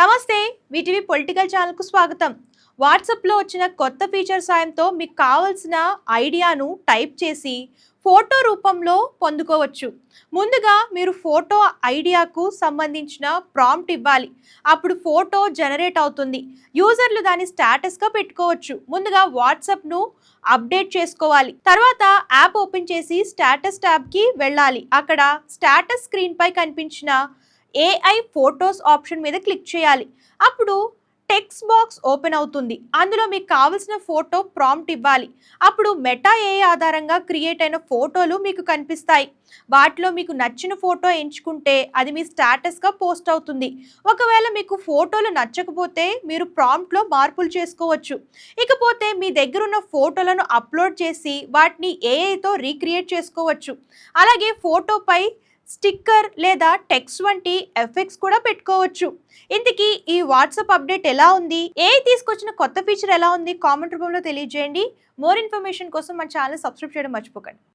నమస్తే వీటివి పొలిటికల్ ఛానల్కు స్వాగతం. వాట్సాప్లో వచ్చిన కొత్త ఫీచర్ సాయంతో మీకు కావాల్సిన ఐడియాను టైప్ చేసి ఫోటో రూపంలో పొందుకోవచ్చు. ముందుగా మీరు ఫోటో ఐడియాకు సంబంధించిన ప్రాంప్ట్ ఇవ్వాలి. అప్పుడు ఫోటో జనరేట్ అవుతుంది. యూజర్లు దాని స్టేటస్గా పెట్టుకోవచ్చు. ముందుగా వాట్సాప్ను అప్డేట్ చేసుకోవాలి. తర్వాత యాప్ ఓపెన్ చేసి స్టేటస్ ట్యాబ్కి వెళ్ళాలి. అక్కడ స్టేటస్ స్క్రీన్పై కనిపించిన ఏఐ ఫోటోస్ ఆప్షన్ మీద క్లిక్ చేయాలి. అప్పుడు టెక్స్ట్ బాక్స్ ఓపెన్ అవుతుంది. అందులో మీకు కావాల్సిన ఫోటో ప్రాంప్ట్ ఇవ్వాలి. అప్పుడు మెటా ఏ ఆధారంగా క్రియేట్ అయిన ఫోటోలు మీకు కనిపిస్తాయి. వాటిలో మీకు నచ్చిన ఫోటో ఎంచుకుంటే అది మీ స్టాటస్గా పోస్ట్ అవుతుంది. ఒకవేళ మీకు ఫోటోలు నచ్చకపోతే మీరు ప్రాంప్ట్లో మార్పులు చేసుకోవచ్చు. ఇకపోతే మీ దగ్గర ఉన్న ఫోటోలను అప్లోడ్ చేసి వాటిని ఏఐతో రీక్రియేట్ చేసుకోవచ్చు. అలాగే ఫోటోపై స్టిక్కర్ లేదా టెక్స్ట్ వంటి ఎఫెక్ట్స్ కూడా పెట్టుకోవచ్చు. ఇంతకీ ఈ వాట్సాప్ అప్డేట్ ఎలా ఉంది? ఏ తీసుకొచ్చిన కొత్త ఫీచర్ ఎలా ఉంది? కామెంట్ రూపంలో తెలియజేయండి. మోర్ ఇన్ఫర్మేషన్ కోసం మన ఛానల్ సబ్స్క్రైబ్ చేయడం మర్చిపోకండి.